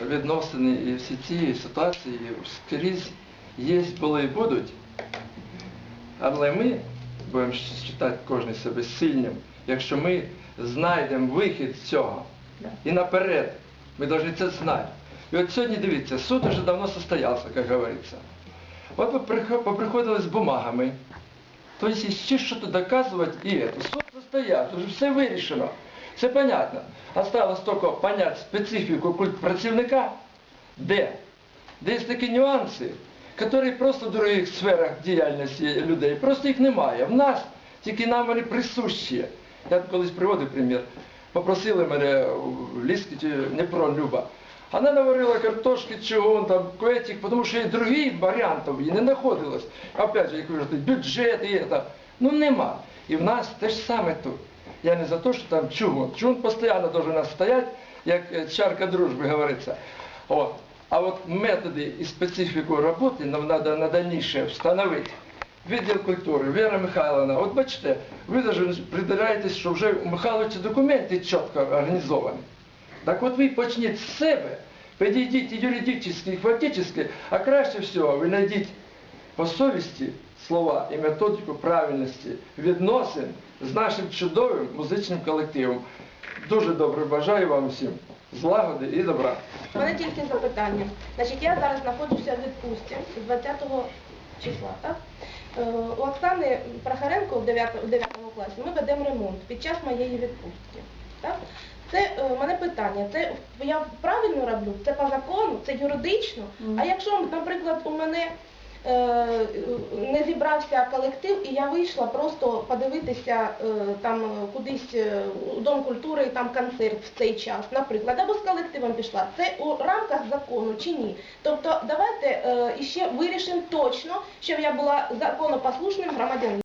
відносини і всі ці ситуації скрізь є, були і будуть. Але ми будемо вважати кожен себе сильним, якщо ми знайдемо вихід з цього. І наперед. Ми повинні це знати. І от сьогодні дивіться, суд уже давно состоявся, як говориться. От ви поприходили з бумагами. Тобто ще щось доказувати і это. Суд состояв, вже все вирішено. Все понятно. Осталось тільки понять специфіку культ працівника, де. Де є такі нюанси, які просто в других сферах діяльності людей, просто їх немає. В нас тільки нам вони присущі. Я колись приводив примір. Попросили мене в Ліски Дніпро Люба. Вона наварила картошки, чого там, кветик, тому що і других варіантів не знаходилось. Опять же, як кажете, бюджет і це. Ну нема. І в нас те ж саме тут. Я не за те, що там чугун. Чугун постійно должен у нас стояти, як е, чарка дружби говориться. От. А от методи і специфіку роботи нам треба на дальніше встановити. Відділ культури, Віра Михайловна, от бачите, ви навіть придираєтесь, що вже у Михайловича документи чітко організовані. Так от ви почніть з себе, підійдіть юридично, і фактично, а краще всього ви знайдіть по совісті слова і методику правильності відносин з нашим чудовим музичним колективом. Дуже добре бажаю вам всім злагоди і добра. У мене тільки запитання. Значить, я зараз знаходжуся в відпустці з 20 числа, так? Е, У Оксани Прохоренко в 9, у 9 класі ми ведемо ремонт під час моєї відпустки. Так? Це е, у мене питання, це я правильно роблю? Це по закону, це юридично. А якщо, наприклад, у мене не зібрався колектив, і я вийшла просто подивитися е, там е, кудись е, у Дом культури там концерт в цей час, наприклад, або з колективом пішла. Це у рамках закону чи ні? Тобто давайте е, іще вирішимо точно, щоб я була законопослушним громадянином.